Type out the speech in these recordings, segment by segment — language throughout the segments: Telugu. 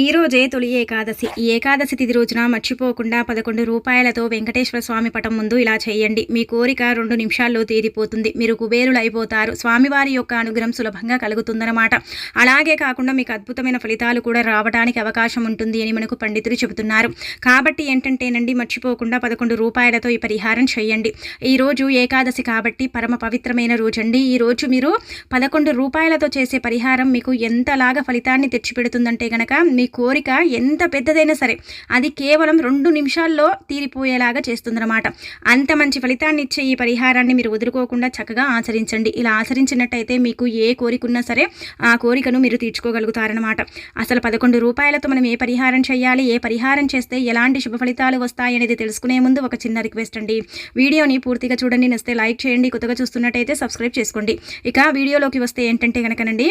ఈ రోజే తొలి ఏకాదశి. ఈ ఏకాదశి తిథి రోజున మర్చిపోకుండా పదకొండు రూపాయలతో వెంకటేశ్వర స్వామి పటం ముందు ఇలా చేయండి. మీ కోరిక రెండు నిమిషాల్లో తీరిపోతుంది. మీరు కుబేరులు అయిపోతారు స్వామివారి యొక్క అనుగ్రహం సులభంగా కలుగుతుందన్నమాట. అలాగే కాకుండా మీకు అద్భుతమైన ఫలితాలు కూడా రావడానికి అవకాశం ఉంటుంది అని మనకు పండితులు చెబుతున్నారు. కాబట్టి ఏంటంటేనండి మర్చిపోకుండా పదకొండు రూపాయలతో ఈ పరిహారం చేయండి. ఈ రోజు ఏకాదశి కాబట్టి పరమ పవిత్రమైన రోజు అండి ఈ రోజు మీరు పదకొండు రూపాయలతో చేసే పరిహారం మీకు ఎంతలాగా ఫలితాన్ని తెచ్చిపెడుతుందంటే గనక మీ కోరిక ఎంత పెద్దదైనా సరే అది కేవలం రెండు నిమిషాల్లో తీరిపోయేలాగా చేస్తుందన్నమాట. అంత మంచి ఫలితాన్ని ఇచ్చే ఈ పరిహారాన్ని మీరు వదులుకోకుండా చక్కగా ఆచరించండి. ఇలా ఆచరించినట్టయితే మీకు ఏ కోరిక ఉన్నా సరే ఆ కోరికను మీరు తీర్చుకోగలుగుతారనమాట అసలు పదకొండు రూపాయలతో మనం ఏ పరిహారం చేయాలి ఏ పరిహారం చేస్తే ఎలాంటి శుభ ఫలితాలు వస్తాయనేది తెలుసుకునే ముందు ఒక చిన్న రిక్వెస్ట్ అండి. వీడియోని పూర్తిగా చూడండి నస్తే లైక్ చేయండి. కొత్తగా చూస్తున్నట్టయితే సబ్స్క్రైబ్ చేసుకోండి. ఇక వీడియోలోకి వస్తే ఏంటంటే కనుకనండి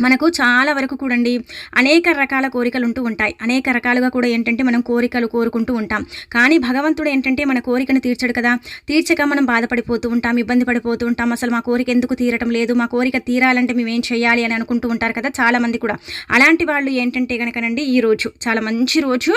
మనకు చాలా వరకు కూడండి అనేక రకాల కోరికలు ఉంటూ ఉంటాయి. అనేక రకాలుగా కూడా ఏంటంటే మనం కోరికలు కోరుకుంటూ ఉంటాం. కానీ భగవంతుడు ఏంటంటే మన కోరికను తీర్చడు కదా. తీర్చక మనం బాధపడిపోతూ ఉంటాం ఇబ్బంది పడిపోతూ ఉంటాం. అసలు మా కోరిక ఎందుకు తీరటం లేదు? మా కోరిక తీరాలంటే మేము ఏం చేయాలి అని అనుకుంటూ ఉంటారు కదా చాలామంది కూడా. అలాంటి వాళ్ళు ఏంటంటే కనుకనండి ఈ రోజు చాలా మంచి రోజు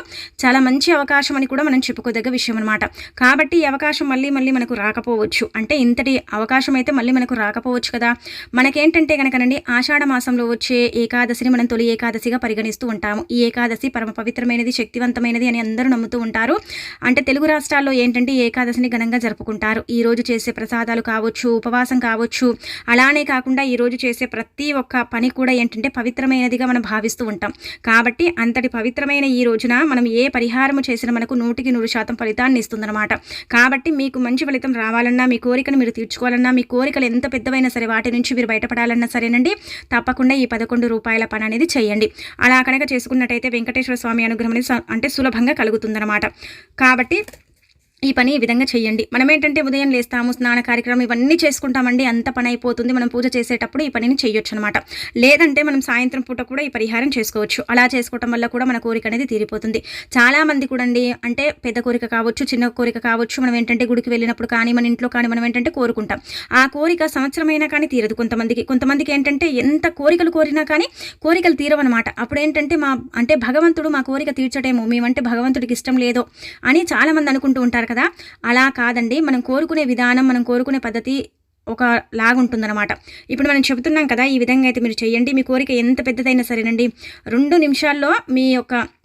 చాలా మంచి అవకాశం అని కూడా మనం చెప్పుకోదగ్గ విషయం అనమాట కాబట్టి ఈ అవకాశం మళ్ళీ మళ్ళీ మనకు రాకపోవచ్చు. అంటే ఇంతటి అవకాశం అయితే మళ్ళీ మనకు రాకపోవచ్చు కదా. మనకేంటంటే కనుకనండి ఆషాఢ మాసంలో వచ్చే ఏకాదశిని మనం తొలి ఏకాదశిగా పరిగణిస్తూ ఉంటాము. ఈ ఏకాదశి పరమ పవిత్రమైనది శక్తివంతమైనది అని అందరూ నమ్ముతూ ఉంటారు. అంటే తెలుగు రాష్ట్రాల్లో ఏంటంటే ఏకాదశిని ఘనంగా జరుపుకుంటారు. ఈ రోజు చేసే ప్రసాదాలు కావచ్చు ఉపవాసం కావచ్చు అలానే కాకుండా ఈ రోజు చేసే ప్రతి ఒక్క పని కూడా ఏంటంటే పవిత్రమైనదిగా మనం భావిస్తూ ఉంటాం. కాబట్టి అంతటి పవిత్రమైన ఈ రోజున మనం ఏ పరిహారము చేసినా మనకు నూటికి నూరు శాతం ఫలితాన్ని ఇస్తుందన్నమాట. కాబట్టి మీకు మంచి ఫలితం రావాలన్నా మీ కోరికను మీరు తీర్చుకోవాలన్నా మీ కోరికలు ఎంత పెద్దవైనా సరే వాటి నుంచి మీరు బయటపడాలన్నా సరేనండి. తప్పకుండా ఈ పదకొండు రూపాయల పని అనేది చేయండి. అలా కనుక చేసుకున్నట్టయితే వెంకటేశ్వర స్వామి అనుగ్రహం అనేది అంటే సులభంగా కలుగుతుందన్నమాట. కాబట్టి ఈ పని ఈ విధంగా చేయండి మనం ఏంటంటే ఉదయం లేస్తాము స్నాన కార్యక్రమం ఇవన్నీ చేసుకుంటామండి అంత పని అయిపోతుంది. మనం పూజ చేసేటప్పుడు ఈ పనిని చేయొచ్చు అనమాట లేదంటే మనం సాయంత్రం పూట కూడా ఈ పరిహారం చేసుకోవచ్చు. అలా చేసుకోవటం వల్ల కూడా మన కోరిక అనేది తీరిపోతుంది. చాలా మంది కూడా అండి అంటే పెద్ద కోరిక కావచ్చు చిన్న కోరిక కావచ్చు మనం ఏంటంటే గుడికి వెళ్ళినప్పుడు కానీ మన ఇంట్లో కానీ మనం ఏంటంటే కోరుకుంటాం. ఆ కోరిక సంవత్సరమైనా కానీ తీరదు కొంతమందికి. కొంతమందికి ఏంటంటే ఎంత కోరికలు కోరినా కానీ కోరికలు తీరవన్నమాట అప్పుడు ఏంటంటే మా అంటే భగవంతుడు మా కోరిక తీర్చడేమో మేమంటే భగవంతుడికి ఇష్టం లేదో అని చాలామంది అనుకుంటూ ఉంటారు. కదా? అలా కాదండి. మనం కోరుకునే విధానం మనం కోరుకునే పద్ధతి ఒక లాగుంటుందన్నమాట. ఇప్పుడు మనం చెబుతున్నాం కదా ఈ విధంగా అయితే మీరు చేయండి మీ కోరిక ఎంత పెద్దదైనా సరేనండి. రెండు నిమిషాల్లో మీ యొక్క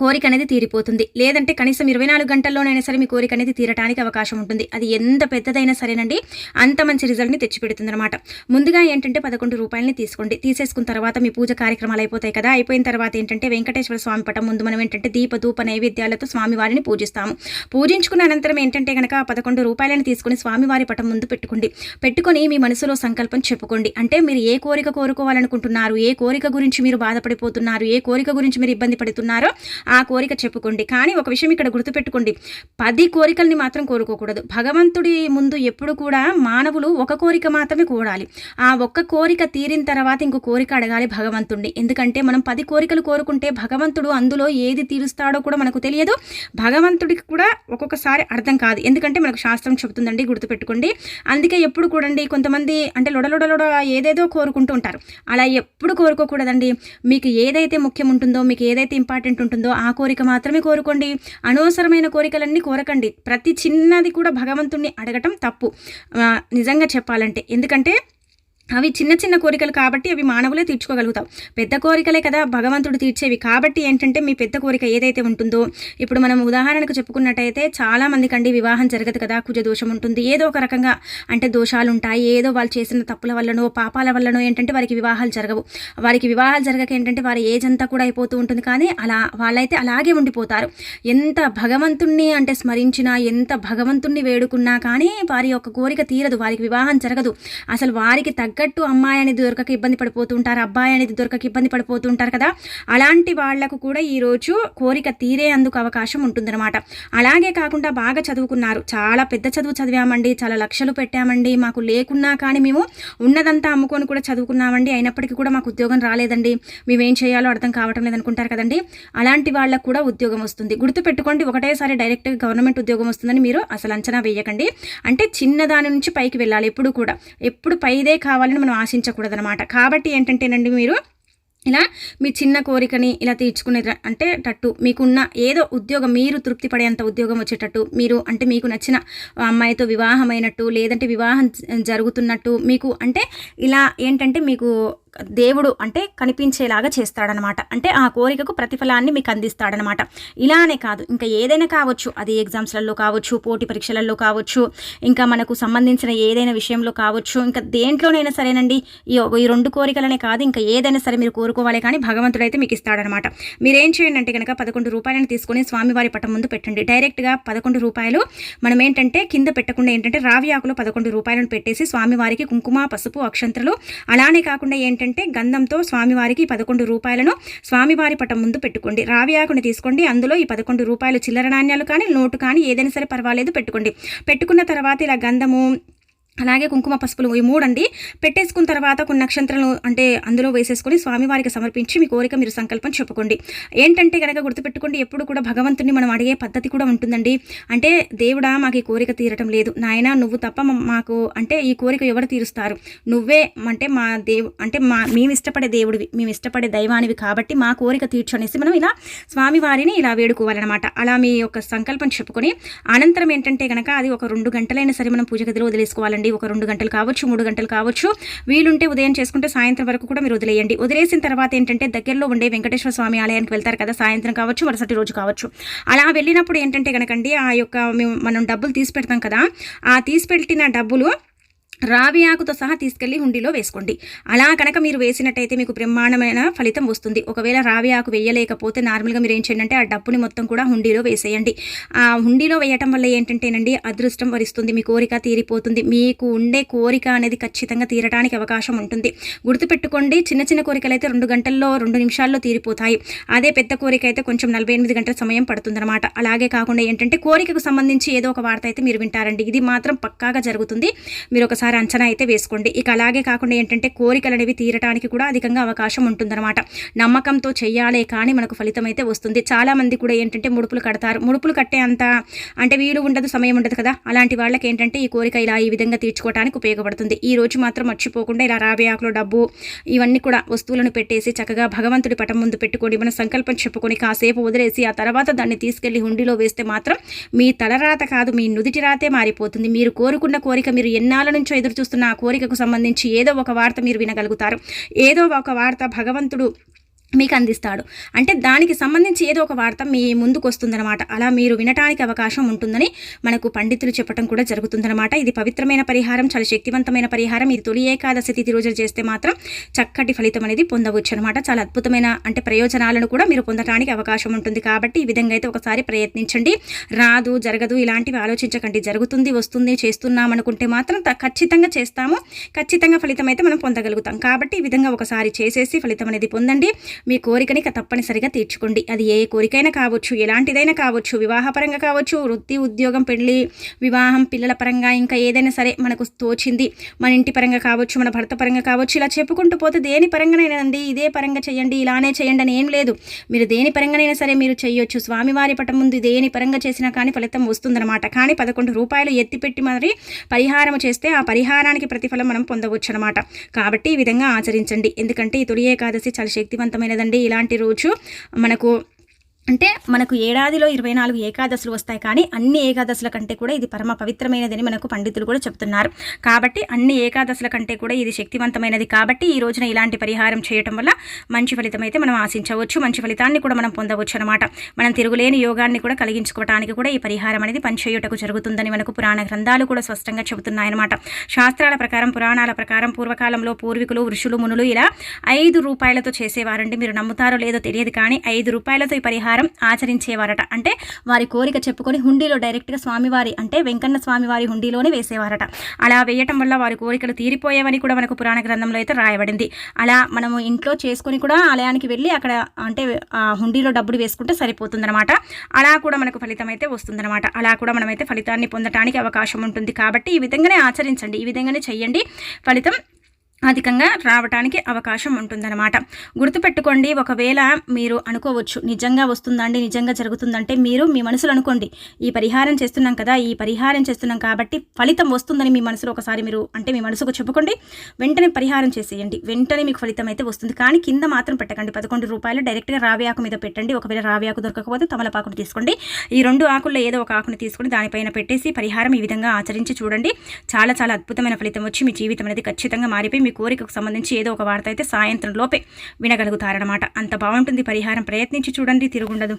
కోరిక అనేది తీరిపోతుంది. లేదంటే కనీసం ఇరవై నాలుగు గంటల్లోనైనా సరే మీ కోరిక అనేది తీరడానికి అవకాశం ఉంటుంది. అది ఎంత పెద్దదైనా సరేనండి అంత మంచి రిజల్ట్ని తెచ్చిపెడుతుంది అనమాట ముందుగా ఏంటంటే పదకొండు రూపాయలని తీసుకోండి. తీసేసుకున్న తర్వాత మీ పూజ కార్యక్రమాలు అయిపోతాయి కదా. అయిపోయిన తర్వాత ఏంటంటే వెంకటేశ్వర స్వామి పటం ముందు మనం ఏంటంటే దీప ధూప నైవేద్యాలతో స్వామివారిని పూజిస్తాము. పూజించుకున్న అనంతరం ఏంటంటే కనుక పదకొండు రూపాయలని తీసుకుని స్వామివారి పటం ముందు పెట్టుకోండి. పెట్టుకొని మీ మనసులో సంకల్పం చెప్పుకోండి. అంటే మీరు ఏ కోరిక కోరుకోవాలనుకుంటున్నారు ఏ కోరిక గురించి మీరు బాధపడిపోతున్నారు ఏ కోరిక గురించి మీరు ఇబ్బంది పడుతున్నారో ఆ కోరిక చెప్పుకోండి. కానీ ఒక విషయం ఇక్కడ గుర్తుపెట్టుకోండి. పది కోరికల్ని మాత్రం కోరుకోకూడదు. భగవంతుడి ముందు ఎప్పుడు కూడా మానవులు ఒక కోరిక మాత్రమే కోరాలి. ఆ ఒక్క కోరిక తీరిన తర్వాత ఇంకో కోరిక అడగాలి భగవంతుడిని ఎందుకంటే మనం పది కోరికలు కోరుకుంటే భగవంతుడు అందులో ఏది తీరుస్తాడో కూడా మనకు తెలియదు. భగవంతుడికి కూడా ఒక్కొక్కసారి అర్థం కాదు. ఎందుకంటే మనకు శాస్త్రం చెబుతుందండి గుర్తుపెట్టుకోండి. అందుకే ఎప్పుడు కూడండి కొంతమంది అంటే లొడలొడలొడ ఏదేదో కోరుకుంటూ ఉంటారు. అలా ఎప్పుడు కోరుకోకూడదండి. మీకు ఏదైతే ముఖ్యం ఉంటుందో మీకు ఏదైతే ఇంపార్టెంట్ ఉంటుందో ఆ కోరిక మాత్రమే కోరుకోండి. అనవసరమైన కోరికలన్నీ కోరకండి. ప్రతి చిన్నది కూడా భగవంతుణ్ణి అడగటం తప్పు. నిజంగా చెప్పాలంటే. ఎందుకంటే అవి చిన్న చిన్న కోరికలు కాబట్టి అవి మానవులే తీర్చుకోగలుగుతాం. పెద్ద కోరికలే కదా భగవంతుడు తీర్చేవి. కాబట్టి ఏంటంటే మీ పెద్ద కోరిక ఏదైతే ఉంటుందో ఇప్పుడు మనం ఉదాహరణకు చెప్పుకున్నట్టయితే చాలా మంది కండి వివాహం జరగదు కదా కుజ దోషం ఉంటుంది. ఏదో ఒక రకంగా అంటే దోషాలు ఉంటాయి ఏదో వాళ్ళు చేసిన తప్పుల వల్లనో పాపాల వల్లనో ఏంటంటే వారికి వివాహాలు జరగవు. వారికి వివాహాలు జరగక ఏంటంటే వారి ఏజ్ అంతా కూడా అయిపోతూ ఉంటుంది. కానీ అలా వాళ్ళైతే అలాగే ఉండిపోతారు. ఎంత భగవంతుణ్ణి అంటే స్మరించినా ఎంత భగవంతుణ్ణి వేడుకున్నా కానీ వారి యొక్క కోరిక తీరదు. వారికి వివాహం జరగదు. అసలు వారికి తగ్గ తగ్గట్టు అమ్మాయి అనేది దొరకక ఇబ్బంది పడిపోతుంటారు అబ్బాయి అనేది దొరకక ఇబ్బంది పడిపోతుంటారు కదా? అలాంటి వాళ్ళకు కూడా ఈరోజు కోరిక తీరే అందుకు అవకాశం ఉంటుందన్నమాట. అలాగే కాకుండా బాగా చదువుకున్నారు. చాలా పెద్ద చదువు చదివామండి చాలా లక్షలు పెట్టామండి. మాకు లేకున్నా కానీ మేము ఉన్నదంతా అమ్ముకొని కూడా చదువుకున్నామండి. అయినప్పటికీ కూడా మాకు ఉద్యోగం రాలేదండి. మేమేం చేయాలో అర్థం కావటం లేదనుకుంటారు కదండి? అలాంటి వాళ్ళకు కూడా ఉద్యోగం వస్తుంది. గుర్తుపెట్టుకోండి ఒకటేసారి డైరెక్ట్గా గవర్నమెంట్ ఉద్యోగం వస్తుందని మీరు అసలు అంచనా వేయకండి. అంటే చిన్నదాని నుంచి పైకి వెళ్ళాలి ఎప్పుడు కూడా. ఎప్పుడు పైదే కావాలి కావాలని మనం ఆశించకూడదనమాట కాబట్టి ఏంటంటేనండి మీరు ఇలా మీ చిన్న కోరికని ఇలా తీర్చుకునే అంటే టట్టు మీకున్న ఏదో ఉద్యోగం మీరు తృప్తి పడేంత ఉద్యోగం వచ్చేటట్టు మీరు అంటే మీకు నచ్చిన అమ్మాయితో వివాహమైనట్టు లేదంటే వివాహం జరుగుతున్నట్టు మీకు అంటే ఇలా ఏంటంటే మీకు దేవుడు అంటే కనిపించేలాగా చేస్తాడనమాట. అంటే ఆ కోరికకు ప్రతిఫలాన్ని మీకు అందిస్తాడనమాట. ఇలానే కాదు ఇంకా ఏదైనా కావచ్చు అది ఎగ్జామ్స్లలో కావచ్చు పోటీ పరీక్షలలో కావచ్చు ఇంకా మనకు సంబంధించిన ఏదైనా విషయంలో కావచ్చు ఇంకా దేంట్లోనైనా సరేనండి. ఈ ఈ రెండు కోరికలనే కాదు ఇంకా ఏదైనా సరే మీరు కోరుకోవాలి కానీ భగవంతుడు అయితే మీకు ఇస్తాడనమాట. మీరేం చేయండి అంటే కనుక పదకొండు రూపాయలను తీసుకొని స్వామివారి పట్టం ముందు పెట్టండి. డైరెక్ట్గా పదకొండు రూపాయలు మనం ఏంటంటే కింద పెట్టకుండా ఏంటంటే రావి ఆకులో పదకొండు రూపాయలను పెట్టేసి స్వామివారికి కుంకుమ పసుపు అక్షంతలు అలానే కాకుండా ఏంటంటే గంధంతో స్వామివారికి పదకొండు రూపాయలను స్వామివారి పటం ముందు పెట్టుకోండి. రావి ఆకుని తీసుకోండి. అందులో ఈ పదకొండు రూపాయలు చిల్లర నాణ్యాలు కానీ నోటు కానీ ఏదైనా సరే పర్వాలేదు పెట్టుకోండి. పెట్టుకున్న తర్వాత ఇలా గంధము అలాగే కుంకుమ పసుపులు ఈ మూడండి పెట్టేసుకున్న తర్వాత కొన్ని నక్షత్రాలు అంటే అందులో వేసేసుకొని స్వామివారికి సమర్పించి మీ కోరిక మీరు సంకల్పం చెప్పుకోండి. ఏంటంటే కనుక గుర్తుపెట్టుకోండి ఎప్పుడు కూడా భగవంతుని మనం అడిగే పద్ధతి కూడా ఉంటుందండి. అంటే దేవుడా మాకు ఈ కోరిక తీరటం లేదు. నాయన నువ్వు తప్ప మాకు అంటే ఈ కోరిక ఎవరు తీరుస్తారు? నువ్వే అంటే మా దేవు అంటే మా మేము ఇష్టపడే దేవుడివి మేము ఇష్టపడే దైవానివి కాబట్టి మా కోరిక తీర్చు అనేసి మనం ఇలా స్వామివారిని ఇలా వేడుకోవాలన్నమాట. అలా మీ యొక్క సంకల్పం చెప్పుకొని అనంతరం ఏంటంటే కనుక అది ఒక రెండు గంటలైనా సరే మనం పూజ గదిలో వదిలేసుకోవాలండి. ఒక రెండు గంటలు కావచ్చు మూడు గంటలు కావచ్చు. వీలుంటే ఉదయం చేసుకుంటే సాయంత్రం వరకు కూడా మీరు వదిలేయండి. వదిలేసిన తర్వాత ఏంటంటే దగ్గరలో ఉండే వెంకటేశ్వర స్వామి ఆలయానికి వెళ్తారు కదా సాయంత్రం కావచ్చు మరుసటి రోజు కావచ్చు. అలా వెళ్ళినప్పుడు ఏంటంటే కనుకండి ఆ యొక్క మేము మనం డబ్బులు తీసి పెడతాం కదా ఆ తీసి పెట్టిన డబ్బులు రావి ఆకుతో సహా తీసుకెళ్ళి హుండీలో వేసుకోండి. అలా కనుక మీరు వేసినట్టయితే మీకు బ్రహ్మాండమైన ఫలితం వస్తుంది. ఒకవేళ రావి ఆకు వేయలేకపోతే నార్మల్గా మీరు ఏం చేయండి అంటే ఆ డబ్బుని మొత్తం కూడా హుండీలో వేసేయండి. ఆ హుండీలో వేయటం వల్ల ఏంటంటేనండి అదృష్టం వరిస్తుంది. మీ కోరిక తీరిపోతుంది. మీకు ఉండే కోరిక అనేది ఖచ్చితంగా తీరడానికి అవకాశం ఉంటుంది. గుర్తుపెట్టుకోండి చిన్న చిన్న కోరికలు అయితే రెండు గంటల్లో రెండు నిమిషాల్లో తీరిపోతాయి. అదే పెద్ద కోరిక అయితే కొంచెం నలభై ఎనిమిది గంటల సమయం పడుతుందన్నమాట. అలాగే కాకుండా ఏంటంటే కోరికకు సంబంధించి ఏదో ఒక వార్త అయితే మీరు వింటారండి. ఇది మాత్రం పక్కాగా జరుగుతుంది. మీరు ఒకసారి అంచనా అయితే వేసుకోండి. ఇక అలాగే కాకుండా ఏంటంటే కోరికలు అనేవి తీరటానికి కూడా అధికంగా అవకాశం ఉంటుందన్నమాట. నమ్మకంతో చేయాలే కానీ మనకు ఫలితం అయితే వస్తుంది. చాలా మంది కూడా ఏంటంటే ముడుపులు కడతారు. ముడుపులు కట్టే అంత అంటే వీలు ఉండదు సమయం ఉండదు కదా. అలాంటి వాళ్ళకి ఏంటంటే ఈ కోరిక ఇలా ఈ విధంగా తీర్చుకోవడానికి ఉపయోగపడుతుంది. ఈ రోజు మాత్రం మర్చిపోకుండా ఇలా రాబే ఆకులు డబ్బు ఇవన్నీ కూడా వస్తువులను పెట్టేసి చక్కగా భగవంతుడి పటం ముందు పెట్టుకొని మన సంకల్పం చెప్పుకొని కాసేపు వదిలేసి ఆ తర్వాత దాన్ని తీసుకెళ్ళి హుండీలో వేస్తే మాత్రం మీ తలరాత కాదు మీ నుదిటి రాతే మారిపోతుంది. మీరు కోరుకున్న కోరిక మీరు ఎన్నాళ్ళ నుంచో ఎదురు చూస్తున్న ఆ కోరికకు సంబంధించి ఏదో ఒక వార్త మీరు వినగలుగుతారు. ఏదో ఒక వార్త భగవంతుడు మీకు అందిస్తాడు అంటే దానికి సంబంధించి ఏదో ఒక వార్త మీ ముందుకు వస్తుందన్నమాట అలా మీరు వినటానికి అవకాశం ఉంటుందని మనకు పండితులు చెప్పడం కూడా జరుగుతుందన్నమాట. ఇది పవిత్రమైన పరిహారం చాలా శక్తివంతమైన పరిహారం. ఇది తొలి ఏకాదశి తిథి రోజులు చేస్తే మాత్రం చక్కటి ఫలితం అనేది పొందవచ్చు అనమాట చాలా అద్భుతమైన అంటే ప్రయోజనాలను కూడా మీరు పొందడానికి అవకాశం ఉంటుంది. కాబట్టి ఈ విధంగా అయితే ఒకసారి ప్రయత్నించండి. రాదు జరగదు ఇలాంటివి ఆలోచించకండి. జరుగుతుంది వస్తుంది చేస్తున్నాం అనుకుంటే మాత్రం త- ఖచ్చితంగా చేస్తాము. ఖచ్చితంగా ఫలితం అయితే మనం పొందగలుగుతాం. కాబట్టి ఈ విధంగా ఒకసారి చేసేసి ఫలితం అనేది పొందండి. మీ కోరికని తప్పనిసరిగా తీర్చుకోండి. అది ఏ కోరికైనా కావచ్చు ఎలాంటిదైనా కావచ్చు వివాహపరంగా కావచ్చు వృత్తి ఉద్యోగం పెళ్ళి వివాహం పిల్లల పరంగా ఇంకా ఏదైనా సరే మనకు తోచింది. మన ఇంటి పరంగా కావచ్చు మన భర్త పరంగా కావచ్చు ఇలా చెప్పుకుంటూ పోతే దేని పరంగానైనానండి ఇదే పరంగా చేయండి ఇలానే చేయండి అని ఏం లేదు. మీరు దేని పరంగానైనా సరే మీరు చేయొచ్చు. స్వామివారి పటం ముందు దేని పరంగా చేసినా కానీ ఫలితం వస్తుందన్నమాట. కానీ పదకొండు రూపాయలు ఎత్తిపెట్టి మరి పరిహారం చేస్తే ఆ పరిహారానికి ప్రతిఫలం మనం పొందవచ్చు అనమాట కాబట్టి ఈ విధంగా ఆచరించండి. ఎందుకంటే ఈ తొలి ఏకాదశి చాలా శక్తివంతమైనదండి ఇలాంటి రోజు మనకు అంటే మనకు ఏడాదిలో ఇరవై నాలుగు ఏకాదశులు వస్తాయి కానీ అన్ని ఏకాదశుల కంటే కూడా ఇది పరమ పవిత్రమైనదని మనకు పండితులు కూడా చెప్తున్నారు. కాబట్టి అన్ని ఏకాదశుల కంటే కూడా ఇది శక్తివంతమైనది. కాబట్టి ఈ రోజున ఇలాంటి పరిహారం చేయటం వల్ల మంచి ఫలితం అయితే మనం ఆశించవచ్చు. మంచి ఫలితాన్ని కూడా మనం పొందవచ్చు అనమాట మనం తిరుగులేని యోగాన్ని కూడా కలిగించుకోవడానికి కూడా ఈ పరిహారం అనేది పనిచేయుటకు జరుగుతుందని మనకు పురాణ గ్రంథాలు కూడా స్పష్టంగా చెబుతున్నాయన్నమాట శాస్త్రాల ప్రకారం పురాణాల ప్రకారం పూర్వకాలంలో పూర్వీకులు ఋషులు మునులు ఇలా ఐదు రూపాయలతో చేసేవారండి. మీరు నమ్ముతారో లేదో తెలియదు కానీ ఐదు రూపాయలతో ఈ పరిహారం ఆచరించేవారట. అంటే వారి కోరిక చెప్పుకొని హుండీలో డైరెక్ట్గా స్వామివారి అంటే వెంకన్న స్వామివారి హుండీలోనే వేసేవారట. అలా వేయటం వల్ల వారి కోరికలు తీరిపోయేవని కూడా మనకు పురాణ గ్రంథంలో అయితే రాయబడింది. అలా మనము ఇంట్లో చేసుకొని కూడా ఆలయానికి వెళ్ళి అక్కడ అంటే హుండీలో డబ్బులు వేసుకుంటే సరిపోతుందన్నమాట. అలా కూడా మనకు ఫలితం అయితే వస్తుందన్నమాట. అలా కూడా మనమైతే ఫలితాన్ని పొందడానికి అవకాశం ఉంటుంది. కాబట్టి ఈ విధంగానే ఆచరించండి. ఈ విధంగానే చెయ్యండి. ఫలితం అధికంగా రావటానికి అవకాశం ఉంటుందన్నమాట. గుర్తుపెట్టుకోండి ఒకవేళ మీరు అనుకోవచ్చు నిజంగా వస్తుందండి నిజంగా జరుగుతుందంటే మీరు మీ మనసులో అనుకోండి ఈ పరిహారం చేస్తున్నాం కదా ఈ పరిహారం చేస్తున్నాం కాబట్టి ఫలితం వస్తుందని మీ మనసులో ఒకసారి మీరు అంటే మీ మనసుకు చెప్పుకోండి వెంటనే పరిహారం చేసేయండి. వెంటనే మీకు ఫలితం అయితే వస్తుంది. కానీ కింద మాత్రం పెట్టకండి. పదకొండు రూపాయలు డైరెక్ట్గా రావి ఆకు మీద పెట్టండి. ఒకవేళ రావి ఆకు దొరకకపోతే తమలపాకును తీసుకోండి. ఈ రెండు ఆకుల్లో ఏదో ఒక ఆకును తీసుకుని దానిపైన పెట్టేసి పరిహారం ఈ విధంగా ఆచరించి చూడండి. చాలా చాలా అద్భుతమైన ఫలితం వచ్చి మీ జీవితం అనేది ఖచ్చితంగా మారిపోయి మీ కోరికకు సంబంధించి ఏదో ఒక వార్త అయితే సాయంత్రం లోపే వినగలుగుతారనమాట అంత బాగుంటుంది పరిహారం. ప్రయత్నించి చూడండి. తిరుగుండదు.